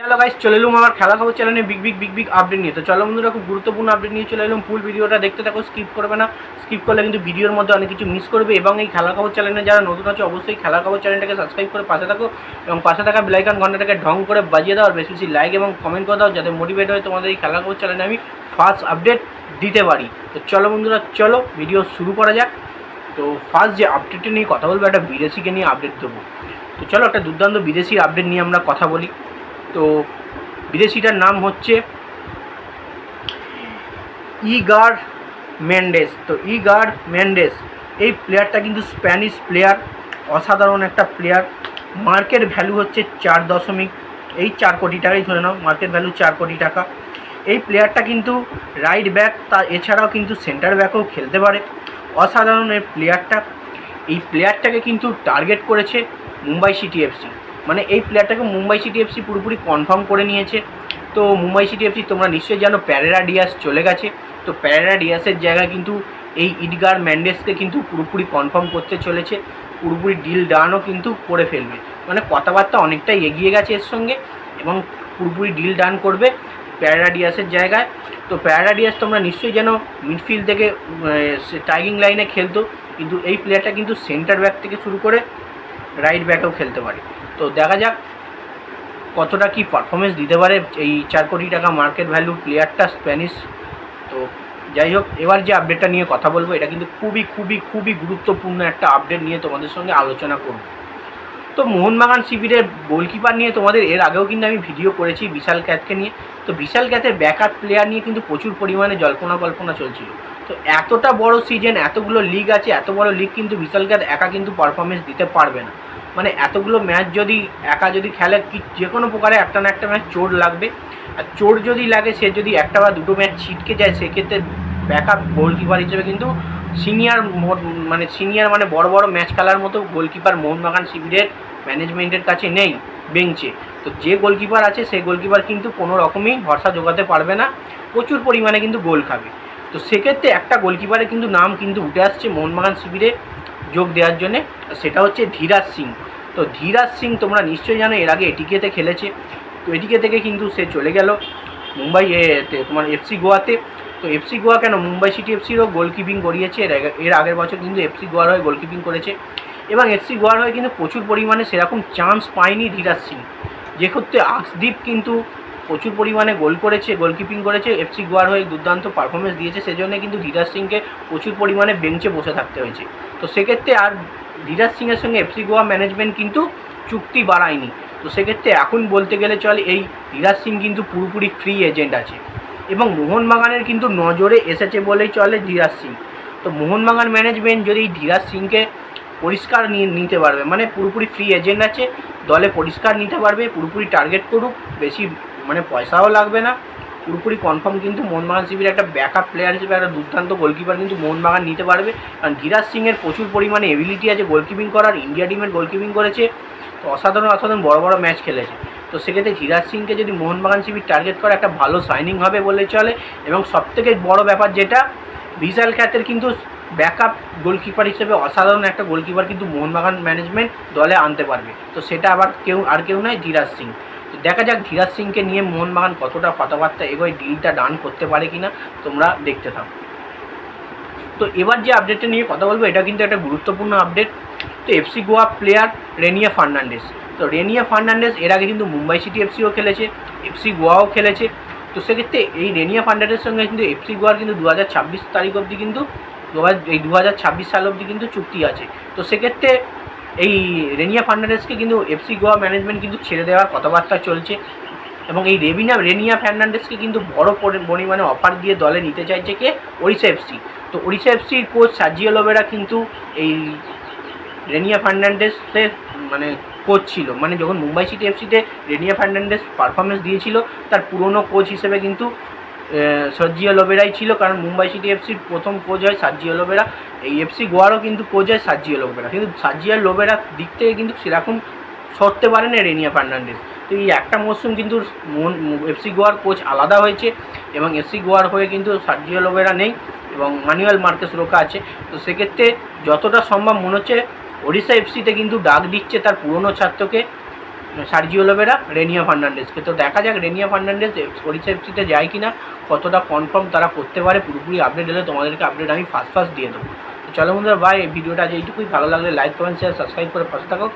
Hello guys চলে এলুম আমার খেলা খবর চ্যানেলে big big big big update নিয়ে। তো চলো বন্ধুরা, খুব গুরুত্বপূর্ণ আপডেট নিয়ে চলে এলাম। ফুল ভিডিওটা দেখতে থাকো স্কিপ করবে না। স্কিপ করলে কিন্তু ভিডিওর মধ্যে অনেক কিছু মিস করবে এবং এই খেলা খবর চ্যানেলে যারা নতুন আছে, অবশ্যই খেলা খবর চ্যানেলটাকে সাবস্ক্রাইব করে পাশে থাকো এবং পাশে থাকা বেলাইকান ঘন্টাটাকে ঢং করে বাজিয়ে দাও আর বেশি বেশি লাইক এবং কমেন্ট করে দাও যাতে মোটিভেট হয় তোমাদের এই খেলা খবর চ্যানেলে আমি ফার্স্ট আপডেট দিতে পারি। তো চলো বন্ধুরা, চলো ভিডিও শুরু করা যাক। তো ফার্স্ট যে আপডেটটা নিয়ে কথা বলব, একটা বিদেশিকে নিয়ে আপডেট দেবো। তো চলো একটা দুর্দান্ত বিদেশির আপডেট নিয়ে আমরা কথা বলি। তো বিদেশিটার নাম হচ্ছে ইগার মেন্ডেস। তো ইগার মেন্ডেস, এই প্লেয়ারটা কিন্তু স্প্যানিশ প্লেয়ার অসাধারণ একটা প্লেয়ার মার্কেট ভ্যালু হচ্ছে চার দশমিক, এই চার কোটি টাকাই ধরে নাও মার্কেট ভ্যালু চার কোটি টাকা। এই প্লেয়ারটা কিন্তু রাইট ব্যাক তা এছাড়াও কিন্তু সেন্টার ব্যাকও খেলতে পারে। অসাধারণ এই প্লেয়ারটা এই প্লেয়ারটাকে কিন্তু টার্গেট করেছে মুম্বাই সিটি এফসি মানে এই প্লেয়ারটাকে মুম্বাই সিটি এফসি পুরোপুরি কনফার্ম করে নিয়েছে। তো মুম্বাই সিটি এফসি তোমরা নিশ্চয়ই জানো প্যারেরা ডিয়াস চলে গেছে। তো প্যারেরা ডিয়াসের জায়গায় কিন্তু এই ইডগার ম্যান্ডেসকে কিন্তু পুরোপুরি কনফার্ম করতে চলেছে। পুরোপুরি ডিল ডানও কিন্তু করে ফেলবে। মানে কথাবার্তা অনেকটাই এগিয়ে গেছে এর সঙ্গে এবং পুরোপুরি ডিল ডান করবে প্যারেরা ডিয়াসের জায়গায়। তো প্যারেরা ডিয়াস তোমরা নিশ্চয়ই জানো মিডফিল্ড থেকে টাইগিং লাইনে খেলতো। কিন্তু এই প্লেয়ারটা কিন্তু সেন্টার ব্যাক থেকে শুরু করে রাইট ব্যাকেও খেলতে পারে। তো দেখা যাক কতটা কি পারফরমেন্স দিতে পারে এই চার কোটি টাকা মার্কেট ভ্যালু প্লেয়ারটা স্প্যানিশ তো যাই হোক, এবার যে আপডেটটা নিয়ে কথা বলব, এটা কিন্তু খুবই খুবই খুবই গুরুত্বপূর্ণ একটা আপডেট নিয়ে তোমাদের সঙ্গে আলোচনা করব। তো মোহনবাগান শিবিরের গোলকিপার নিয়ে তোমাদের এর আগেও কিন্তু আমি ভিডিও করেছি বিশাল ক্যাথকে নিয়ে। তো বিশাল ক্যাথের ব্যাকআপ প্লেয়ার নিয়ে কিন্তু প্রচুর পরিমাণে জল্পনা কল্পনা চলছিল। তো এতটা বড় সিজন এতগুলো লিগ আছে, এত বড় লিগ কিন্তু বিশাল ক্যাথ একা কিন্তু পারফরমেন্স দিতে পারবে না। মানে এতগুলো ম্যাচ যদি একা যদি খেলে, কি যে কোনো প্রকারে একটা না একটা ম্যাচ চোট লাগবে। আর চোট যদি লাগে, সে যদি একটা বা দুটো ম্যাচ ছিটকে যায়, সেক্ষেত্রে ব্যাকআপ গোলকিপার হিসেবে কিন্তু সিনিয়র মানে সিনিয়র মানে বড় বড় ম্যাচ খেলার মতো গোলকিপার মোহনবাগান শিবিরের ম্যানেজমেন্টের কাছে নেই বেঞ্চে তো যে গোলকিপার আছে, সেই গোলকিপার কিন্তু কোনো রকমই ভরসা জোগাতে পারবে না। প্রচুর পরিমাণে কিন্তু গোল খাবে। তো সেক্ষেত্রে একটা গোলকিপারের কিন্তু নাম কিন্তু উঠে আসছে মোহনবাগান শিবিরে। যোগ দেওয়ার জন্যে, সেটা হচ্ছে ধীরাজ সিং। তো ধীরাজ সিং তোমরা নিশ্চয়ই জানো, এর আগে এটিকেতে খেলেছে। তো এটিকে থেকে কিন্তু সে চলে গেল মুম্বাই তোমার এফসি গোয়াতে। তো এফসি গোয়া কেন? মুম্বাই সিটি এফসিরও গোলকিপিং করিয়েছে। এর এর আগের বছর কিন্তু এফসি গোয়ার হয়ে গোলকিপিং করেছে। এবং এফসি গোয়ার হয়ে কিন্তু প্রচুর পরিমাণে সেরকম চান্স পায়নি ধীরাজ সিং। যে ক্ষেত্রে আকসদীপ কিন্তু প্রচুর পরিমাণে গোল করেছে গোলকিপিং করেছে এফসি গোয়ার হয়ে দুর্দান্ত পারফরমেন্স দিয়েছে, সেজন্য কিন্তু ধীরাজ সিংকে প্রচুর পরিমাণে বেঞ্চে বসে থাকতে হয়েছে। তো সেক্ষেত্রে আর ধীরাজ সিংয়ের সঙ্গে এফসি গোয়া ম্যানেজমেন্ট কিন্তু চুক্তি বাড়ায়নি। তো সেক্ষেত্রে এখন বলতে গেলে চল, এই ধীরাজ সিং কিন্তু পুরোপুরি ফ্রি এজেন্ট আছে। এবং মোহনবাগানের কিন্তু নজরে এসেছে বলেই চলে ধীরাজ সিং। তো মোহনবাগান ম্যানেজমেন্ট যদি ধীরাজ সিংকে পরিষ্কার নিতে পারবে মানে পুরোপুরি ফ্রি এজেন্ট আছে, দলে পরিষ্কার নিতে পারবে, পুরোপুরি টার্গেট করুক, বেশি মানে পয়সাও লাগবে না। পুরোপুরি কনফার্ম কিন্তু মোহনবাগান শিবির একটা ব্যাকআপ প্লেয়ার হিসেবে একটা দুর্দান্ত গোলকিপার কিন্তু মোহনবাগান নিতে পারবে। কারণ ধীরাজ সিংয়ের প্রচুর পরিমাণে এবিলিটি আছে গোলকিপিং করার ইন্ডিয়া টিমের গোলকিপিং করেছে। তো অসাধারণ অসাধারণ বড় বড় ম্যাচ খেলেছে। তো সেক্ষেত্রে ধীরাজ সিংকে যদি মোহনবাগান শিবির টার্গেট করে, একটা ভালো সাইনিং হবে বলে চলে। এবং সবথেকে বড় ব্যাপার যেটা, বিশাল খ্যাতের কিন্তু ব্যাকআপ গোলকিপার হিসেবে অসাধারণ একটা গোলকিপার কিন্তু মোহনবাগান ম্যানেজমেন্ট দলে আনতে পারবে। তো সেটা আবার কেউ, আর কেউ নয় ধীরাজ সিং। দেখা যাক ধীরাজ সিংকে নিয়ে মোহনবাগান কতটা কথাবার্তা এগোয় ডিলটা ডান করতে পারে কিনা, তোমরা দেখতে থাকো। তো এবার যে আপডেটটা নিয়ে কথা বলব, এটা কিন্তু একটা গুরুত্বপূর্ণ আপডেট তো এফসি গোয়া প্লেয়ার রেনিয়া ফার্নান্ডেস তো রেনিয়া ফার্নান্ডেস এর আগে কিন্তু মুম্বাই সিটি এফসিও খেলেছে এফসি গোয়াও খেলেছে। তো সেক্ষেত্রে এই রেনিয়া ফার্নান্ডেসের সঙ্গে কিন্তু এফসি গোয়ার কিন্তু দু হাজার ছাব্বিশ তারিখ অবধি কিন্তু দু এই দু হাজার ছাব্বিশ সাল অবধি কিন্তু চুক্তি আছে। তো সেক্ষেত্রে এই রেনিয়া ফার্নান্ডেসকে কিন্তু এফসি গোয়া ম্যানেজমেন্ট কিন্তু ছেড়ে দেওয়ার কথাবার্তা চলছে এবং এই রেবিনা, রেনিয়া ফার্নান্ডেসকে কিন্তু বড় পরি- পরিমাণে অফার দিয়ে দলে নিতে চাইছে কে? ওড়িশা এফসি তো ওড়িশা এফসির কোচ সাজিও লোবেরা কিন্তু এই রেনিয়া ফার্নান্ডেসের মানে কোচ ছিল। মানে যখন মুম্বাই সিটি এফসিতে রেনিয়া ফার্নান্ডেস পারফরমেন্স দিয়েছিল, তার পুরনো কোচ হিসেবে কিন্তু সার্জিও লোবেরাই ছিল, কারণ মুম্বাই সিটি এফসির প্রথম কোচ হয় সার্জিও লোবেরা। এই এফসি গোয়ারও কিন্তু কোচ হয় সার্জিও লোবেরা। কিন্তু সার্জিও লোবেরার দিক থেকে কিন্তু সেরকম সরতে পারে না রেনিয়া ফার্নান্ডেস তো এই একটা মরশুম কিন্তু এফসি গোয়ার কোচ আলাদা হয়েছে এবং এফসি গোয়ার হয়ে কিন্তু সার্জিও লোবেরা নেই এবং ম্যানুয়াল মার্কেস রোকা আছে। তো সেক্ষেত্রে যতটা সম্ভব মনে হচ্ছে, ওড়িশা এফসিতে কিন্তু ডাক দিচ্ছে তার পুরনো ছাত্রকে। সার্জিও লোবেরা রেনিয়া ফার্নান্ডেসকে তো দেখা যাক রেনিয়া ফার্নান্ডেস ওড়িশা এফসিতে যায় কিনা, কতটা কনফার্ম তারা করতে পারে, পুরোপুরি আপডেট এলে তোমাদেরকে আপডেট আমি ফার্স্ট ফার্স্ট দিয়ে দেবো। চলো বন্ধুরা ভাই এই ভিডিওটা আজ এইটুকুই। ভালো লাগলে লাইক কমেন্ট শেয়ার সাবস্ক্রাইব করে পাশে থাকো।